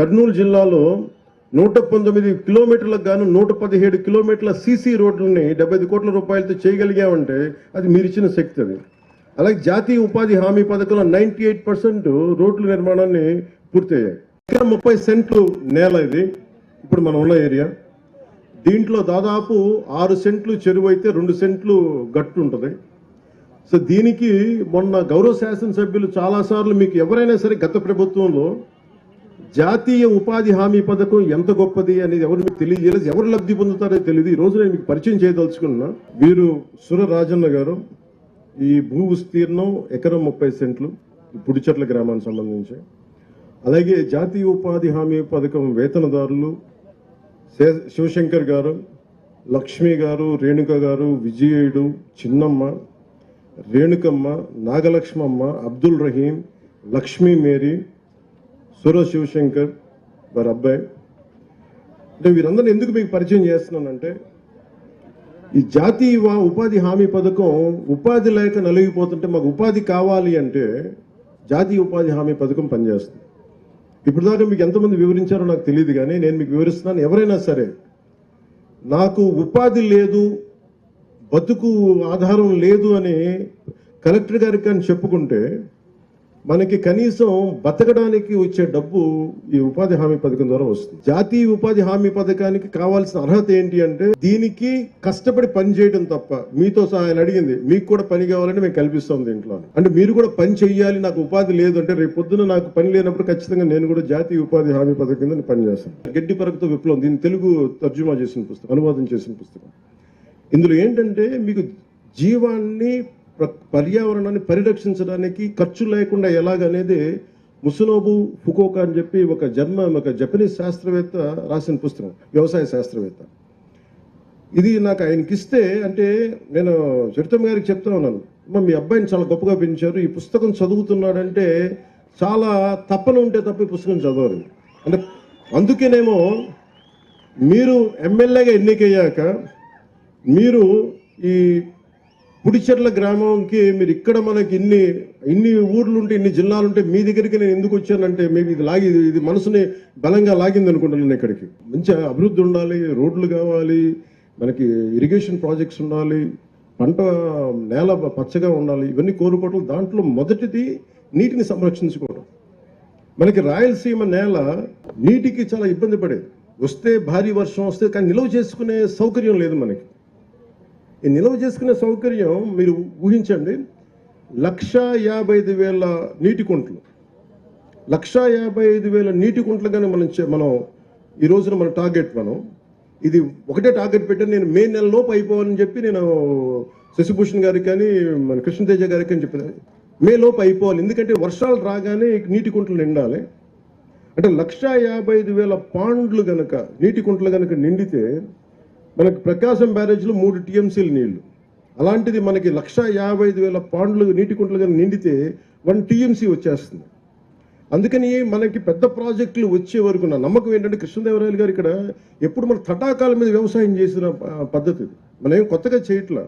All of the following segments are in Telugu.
కర్నూలు జిల్లాలో నూట పంతొమ్మిది కిలోమీటర్లకు గాను నూట పదిహేడు కిలోమీటర్ల సీసీ రోడ్లని డెబ్బై ఐదు కోట్ల రూపాయలతో చేయగలిగామంటే అది మీరిచ్చిన శక్తి అది. అలాగే జాతీయ ఉపాధి హామీ పథకంలో నైంటీ ఎయిట్ పర్సెంట్ రోడ్ల నిర్మాణాన్ని పూర్తయ్యాయి. ఇక్కడ ముప్పై సెంట్లు నేల ఇది ఇప్పుడు మనం ఉన్న ఏరియా. దీంట్లో దాదాపు ఆరు సెంట్లు చెరువు అయితే రెండు సెంట్లు గట్టు ఉంటుంది. సో దీనికి మొన్న గౌరవ శాసనసభ్యులు చాలాసార్లు మీకు ఎవరైనా సరే గత ప్రభుత్వంలో జాతీయ ఉపాధి హామీ పథకం ఎంత గొప్పది అనేది ఎవరు మీకు తెలియజేయలేదు. ఎవరు లబ్ధి పొందుతారో తెలియదు. ఈ రోజు నేను మీకు పరిచయం చేయదలుచుకున్నా. వీరు సుర రాజన్న గారు ఈ భూ విస్తీర్ణం ఎకరం ముప్పై సెంట్లు పుడిచెట్ల గ్రామానికి సంబంధించి. అలాగే జాతీయ ఉపాధి హామీ పథకం వేతనదారులు శివశంకర్ గారు లక్ష్మి గారు రేణుక గారు విజయుడు చిన్నమ్మ రేణుకమ్మ నాగలక్ష్మమ్మ అబ్దుల్ రహీం లక్ష్మీ మేరీ సురో శివశంకర్ వారి అబ్బాయి. అంటే వీరందరూ ఎందుకు మీకు పరిచయం చేస్తున్నానంటే ఈ జాతీయ ఉపాధి హామీ పథకం ఉపాధి లేక నలిగిపోతుంటే మాకు ఉపాధి కావాలి అంటే జాతీయ ఉపాధి హామీ పథకం పనిచేస్తుంది. ఇప్పుడు దాకా మీకు ఎంతమంది వివరించారో నాకు తెలియదు కానీ నేను మీకు వివరిస్తున్నాను. ఎవరైనా సరే నాకు ఉపాధి లేదు బతుకు ఆధారం లేదు అని కలెక్టర్ గారికి కానీ చెప్పుకుంటే మనకి కనీసం బతకడానికి వచ్చే డబ్బు ఈ ఉపాధి హామీ పథకం ద్వారా వస్తుంది. జాతీయ ఉపాధి హామీ పథకానికి కావాల్సిన అర్హత ఏంటి అంటే దీనికి కష్టపడి పని చేయడం తప్ప మీతో సహా ఆయన అడిగింది మీకు కూడా పని కావాలని మేము కల్పిస్తాం దీంట్లో అంటే మీరు కూడా పని చెయ్యాలి నాకు ఉపాధి లేదు అంటే రేపు పొద్దున నాకు పని లేనప్పుడు ఖచ్చితంగా నేను కూడా జాతీయ ఉపాధి హామీ పథకం కింద పనిచేస్తాను గడ్డి పరకతో విప్లవం దీన్ని తెలుగు తర్జుమా చేసిన పుస్తకం అనువాదం చేసిన పుస్తకం. ఇందులో ఏంటంటే మీకు జీవాన్ని పర్యావరణాన్ని పరిరక్షించడానికి ఖర్చు లేకుండా ఎలాగనేది ముసునోబు ఫుకోక అని చెప్పి ఒక జన్మ ఒక జపనీస్ శాస్త్రవేత్త రాసిన పుస్తకం వ్యవసాయ శాస్త్రవేత్త. ఇది నాకు ఆయనకి ఇస్తే అంటే నేను చరితం గారికి చెప్తా ఉన్నాను. అమ్మ మీ అబ్బాయిని చాలా గొప్పగా పెంచారు. ఈ పుస్తకం చదువుతున్నాడంటే చాలా తప్పన ఉంటే తప్ప ఈ పుస్తకం చదవరు. అంటే అందుకేనేమో మీరు ఎమ్మెల్యేగా ఎన్నికయ్యాక మీరు ఈ పుడిచెర్ల గ్రామంకి మీరు ఇక్కడ మనకి ఇన్ని ఇన్ని ఊర్లు ఉంటే ఇన్ని జిల్లాలు ఉంటే మీ దగ్గరికి నేను ఎందుకు వచ్చానంటే మేబీ ఇది లాగి ఇది- మనసుని బలంగా లాగింది అనుకుంటున్నాను ఇక్కడికి. మంచి అభివృద్ధి ఉండాలి రోడ్లు కావాలి మనకి ఇరిగేషన్ ప్రాజెక్ట్స్ ఉండాలి పంట నేల పచ్చగా ఉండాలి ఇవన్నీ కోరుకోవటం దాంట్లో మొదటిది నీటిని సంరక్షించుకోవడం మనకి రాయలసీమ నేల నీటికి చాలా ఇబ్బంది పడేది. వస్తే భారీ వర్షం వస్తే కానీ నిల్వ చేసుకునే సౌకర్యం లేదు మనకి. నిల్వ చేసుకునే సౌకర్యం మీరు ఊహించండి. లక్ష యాభై ఐదు వేల నీటి కుంటలు. లక్ష యాభై ఐదు వేల నీటి కుంటలు కానీ మనం మనం ఈ రోజున మన టార్గెట్ మనం. ఇది ఒకటే టార్గెట్ పెట్టాను. నేను మే నెలలోపు అయిపోవాలని చెప్పి నేను శశిభూషణ్ గారికి కానీ మన కృష్ణతేజ గారికి అని చెప్పాను. మే లోపు అయిపోవాలి. ఎందుకంటే వర్షాలు రాగానే నీటి కుంటలు నిండాలి. అంటే లక్ష యాభై ఐదు వేల పాండ్లు గనక నీటి కుంటలు గనక నిండితే మనకి ప్రకాశం బ్యారేజ్లో మూడు టీఎంసీలు నీళ్ళు. అలాంటిది మనకి లక్ష యాభై ఐదు వేల పాండ్లు నీటి కుంటలు నిండితే వన్ టీఎంసీ వచ్చేస్తుంది. అందుకని మనకి పెద్ద ప్రాజెక్టులు వచ్చే వరకు నా నమ్మకం ఏంటంటే కృష్ణదేవరాయలు గారు ఇక్కడ ఎప్పుడు మన తటాకాల మీద వ్యవసాయం చేసిన పద్ధతి మనం ఏం కొత్తగా చేయట్లా?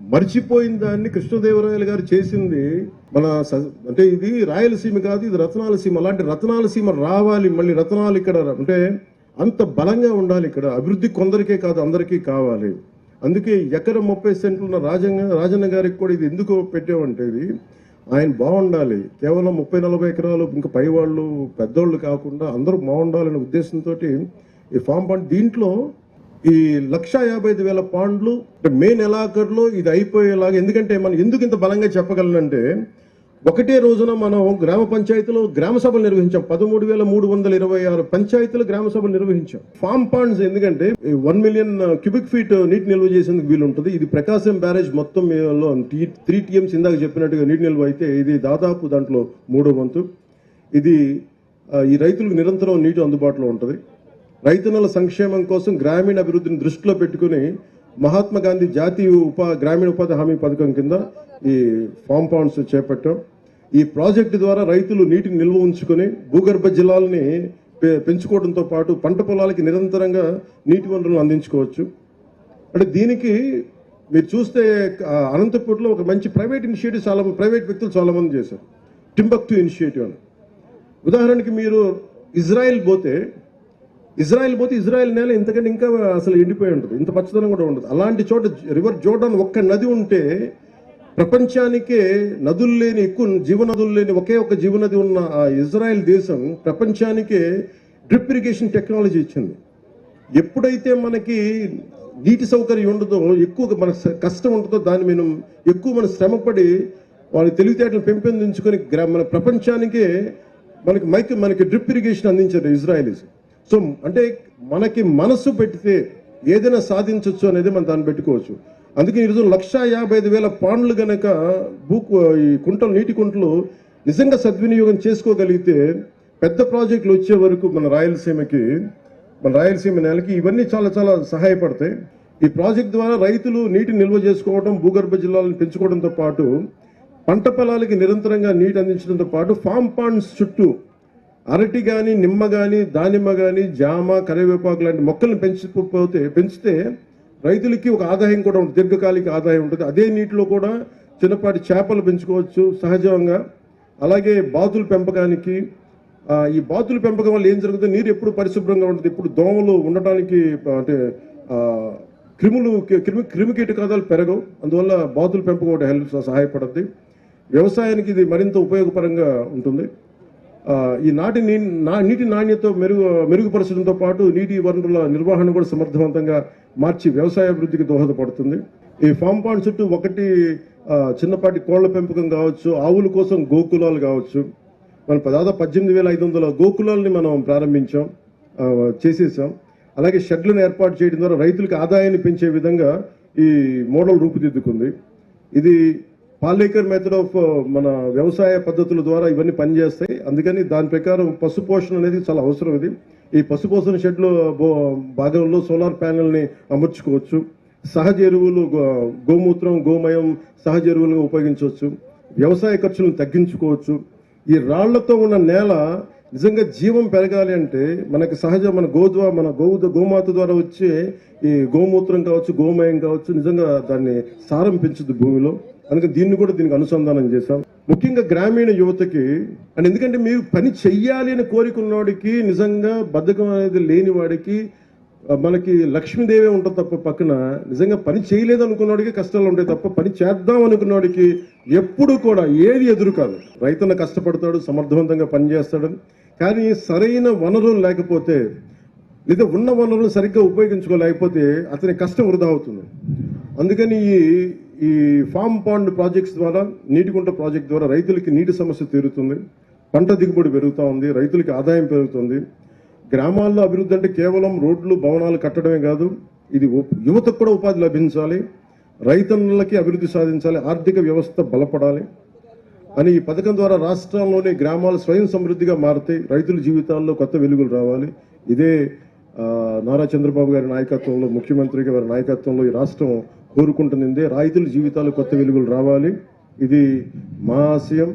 మర్చిపోయిన దాన్ని కృష్ణదేవరాయలు గారు చేసింది మన స- అంటే ఇది రాయలసీమ కాదు ఇది రత్నాలసీమ. అలాంటి రత్నాలసీమ రావాలి మళ్ళీ రత్నాలు ఇక్కడ అంటే అంత బలంగా ఉండాలి ఇక్కడ. అభివృద్ధి కొందరికే కాదు అందరికీ కావాలి. అందుకే ఎకరం ముప్పై సెంట్లు ఉన్న రాజన్న రాజన్న గారికి కూడా ఇది ఎందుకు పెట్టామంటే ఇది ఆయన బాగుండాలి. కేవలం ముప్పై నలభై ఎకరాలు ఇంకా పైవాళ్ళు పెద్దోళ్ళు కాకుండా అందరూ బాగుండాలనే ఉద్దేశంతో ఈ ఫామ్ పాండ్ దీంట్లో ఈ లక్ష యాభై ఐదు వేల పాండ్లు అంటే మే నెలాఖరులో ఇది అయిపోయేలాగా ఎందుకంటే మనం ఎందుకు ఇంత బలంగా చెప్పగలనంటే ఒకటే రోజున మనం గ్రామ పంచాయతీలో గ్రామ సభలు నిర్వహించాం. పదమూడు వేల మూడు వందల ఇరవై ఆరు పంచాయతీలు గ్రామ సభలు నిర్వహించాం. ఫామ్ పాండ్స్ ఎందుకంటే వన్ మిలియన్ క్యూబిక్ ఫీట్ నీటి నిల్వ చేసేందుకు వీలు ఉంటుంది ఇది ప్రకాశం బ్యారేజ్ మొత్తం త్రీ టీఎంస్ ఇందాక చెప్పినట్టుగా నీటి నిల్వ అయితే ఇది దాదాపు దాంట్లో మూడో వంతు. ఇది ఈ రైతులకు నిరంతరం నీటి అందుబాటులో ఉంటుంది. రైతన్నల సంక్షేమం కోసం గ్రామీణ అభివృద్ధిని దృష్టిలో పెట్టుకుని మహాత్మా గాంధీ జాతీయ ఉపా గ్రామీణ ఉపాధి హామీ పథకం కింద ఈ ఫామ్ పాండ్స్ చేపట్టాం. ఈ ప్రాజెక్టు ద్వారా రైతులు నీటిని నిల్వ ఉంచుకొని భూగర్భ జలాలని పె- పెంచుకోవడంతో పాటు పంట పొలాలకి నిరంతరంగా నీటి వనరులను అందించుకోవచ్చు. అంటే దీనికి మీరు చూస్తే అనంతపూర్లో ఒక మంచి ప్రైవేట్ ఇనిషియేటివ్ చాలా ప్రైవేట్ వ్యక్తులు చాలామంది చేశారు. టింబక్టు ఇనిషియేటివ్ అని. ఉదాహరణకి మీరు ఇజ్రాయెల్ పోతే ఇజ్రాయెల్ పోతే ఇజ్రాయెల్ నేల ఇంతకంటే ఇంకా అసలు ఎండిపోయి ఉంటుంది. ఇంత పచ్చదనం కూడా ఉండదు. అలాంటి చోట రివర్ జోర్డాన్ ఒక్క నది ఉంటే ప్రపంచానికే నదులు లేని ఎక్కువ జీవనదులు లేని ఒకే ఒక జీవనది ఉన్న ఆ ఇజ్రాయెల్ దేశం ప్రపంచానికే డ్రిప్ ఇరిగేషన్ టెక్నాలజీ ఇచ్చింది. ఎప్పుడైతే మనకి నీటి సౌకర్యం ఉండదో ఎక్కువ మన కష్టం ఉంటుందో దాన్ని మనం ఎక్కువ మనం శ్రమపడి వాళ్ళ తెలివితేటలు పెంపొందించుకొని మన ప్రపంచానికే మనకి మైక్ మనకి డ్రిప్ ఇరిగేషన్ అందించారు ఇజ్రాయలీస్. సో అంటే మనకి మనసు పెడితే ఏదైనా సాధించవచ్చు అనేది మనం దాన్ని పెట్టుకోవచ్చు. అందుకే ఈరోజు లక్షా యాభై ఐదు వేల పాండ్లు గనక భూ ఈ కుంటలు నీటి కుంటలు నిజంగా సద్వినియోగం చేసుకోగలిగితే పెద్ద ప్రాజెక్టులు వచ్చే వరకు మన రాయలసీమకి మన రాయలసీమ నేలకి ఇవన్నీ చాలా చాలా సహాయపడతాయి. ఈ ప్రాజెక్ట్ ద్వారా రైతులు నీటిని నిల్వ చేసుకోవడం భూగర్భ జిల్లాలను పెంచుకోవడంతో పాటు పంట పొలాలకి నిరంతరంగా నీటి అందించడంతో పాటు ఫామ్ పాండ్స్ చుట్టూ అరటి కానీ నిమ్మ కానీ దానిమ్మ కానీ జామ కరివేపాకు లాంటి మొక్కలను పెంచిపోతే పెంచితే రైతులకి ఒక ఆదాయం కూడా ఉంటుంది. దీర్ఘకాలిక ఆదాయం ఉంటుంది. అదే నీటిలో కూడా చిన్నపాటి చేపలు పెంచుకోవచ్చు సహజంగా. అలాగే బాతుల పెంపకానికి ఈ బాతుల పెంపకం వల్ల ఏం జరుగుతుంది? నీరు ఎప్పుడు పరిశుభ్రంగా ఉంటుంది. ఇప్పుడు దోమలు ఉండటానికి అంటే క్రిములు క్రిమి క్రిమి కీటకాదాలు పెరగవు. అందువల్ల బాతుల పెంపకం ఒకటి హెల్ప్ సహాయపడుతుంది వ్యవసాయానికి ఇది మరింత ఉపయోగపరంగా ఉంటుంది. ఈ నాటి నీటి నాణ్యత మెరుగు మెరుగుపరచడంతో పాటు నీటి వనరుల నిర్వహణ కూడా సమర్థవంతంగా మార్చి వ్యవసాయ అభివృద్ధికి దోహదపడుతుంది. ఈ ఫామ్ పాండ్ చుట్టూ ఒకటి చిన్నపాటి కోళ్ళ పెంపకం కావచ్చు ఆవుల కోసం గోకులాలు కావచ్చు. మనం దాదాపు పద్దెనిమిది వేల ఐదు వందల గోకులాలని మనం ప్రారంభించాం చేసేసాం. అలాగే షెడ్లను ఏర్పాటు చేయడం ద్వారా రైతులకు ఆదాయాన్ని పెంచే విధంగా ఈ మోడల్ రూపుదిద్దుకుంది. ఇది పాలేకర్ మెథడ్ ఆఫ్ uh, మన వ్యవసాయ పద్ధతుల ద్వారా ఇవన్నీ పనిచేస్తాయి. అందుకని దాని ప్రకారం పశు పోషణ అనేది చాలా అవసరం ఇది. ఈ పశు పోషణ షెడ్లో బో- భాగంలో సోలార్ ప్యానెల్ని అమర్చుకోవచ్చు. సహజ ఎరువులు గో- గోమూత్రం గోమయం సహజ ఎరువులుగా ఉపయోగించవచ్చు. వ్యవసాయ ఖర్చులను తగ్గించుకోవచ్చు. ఈ రాళ్ళతో ఉన్న నేల నిజంగా జీవం పెరగాలి అంటే మనకి సహజ మన గోధుమ మన గోవు గోమాత ద్వారా వచ్చే ఈ గోమూత్రం కావచ్చు గోమయం కావచ్చు నిజంగా దాన్ని సారం పెంచుద్ది భూమిలో. అందుకే దీన్ని కూడా దీనికి అనుసంధానం చేశాం. ముఖ్యంగా గ్రామీణ యువతకి అండ్ ఎందుకంటే మీరు పని చెయ్యాలి అని కోరికున్నవాడికి నిజంగా బద్ధకం అనేది లేని వాడికి మనకి లక్ష్మీదేవి ఉంటుంది తప్ప పక్కన నిజంగా పని చేయలేదు అనుకున్నవాడికి కష్టాలు ఉంటాయి తప్ప పని చేద్దాం అనుకున్నవాడికి ఎప్పుడు కూడా ఏది ఎదురు కాదు. రైతున్న కష్టపడతాడు సమర్థవంతంగా పనిచేస్తాడు కానీ సరైన వనరులు లేకపోతే లేదా ఉన్న వనరులు సరిగ్గా ఉపయోగించుకోలేకపోతే అతని కష్టం వృధా అవుతుంది. అందుకని ఈ ఈ ఫామ్ పాండ్ ప్రాజెక్ట్స్ ద్వారా నీటికుంట ప్రాజెక్ట్ ద్వారా రైతులకి నీటి సమస్య తీరుతుంది. పంట దిగుబడి పెరుగుతూ ఉంది రైతులకి ఆదాయం పెరుగుతుంది. గ్రామాల్లో అభివృద్ధి అంటే కేవలం రోడ్లు భవనాలు కట్టడమే కాదు ఇది యువతకు కూడా ఉపాధి లభించాలి రైతన్నులకి అభివృద్ధి సాధించాలి ఆర్థిక వ్యవస్థ బలపడాలి అని ఈ పథకం ద్వారా రాష్ట్రంలోని గ్రామాలు స్వయం సమృద్ధిగా మారుతాయి రైతుల జీవితాల్లో కొత్త వెలుగులు రావాలి. ఇదే నారా చంద్రబాబు గారి నాయకత్వంలో ముఖ్యమంత్రి గారి నాయకత్వంలో ఈ రాష్ట్రం కోరుకుంటుంది రైతుల జీవితాలు కొత్త వెలుగులు రావాలి. ఇది మా ఆశయం.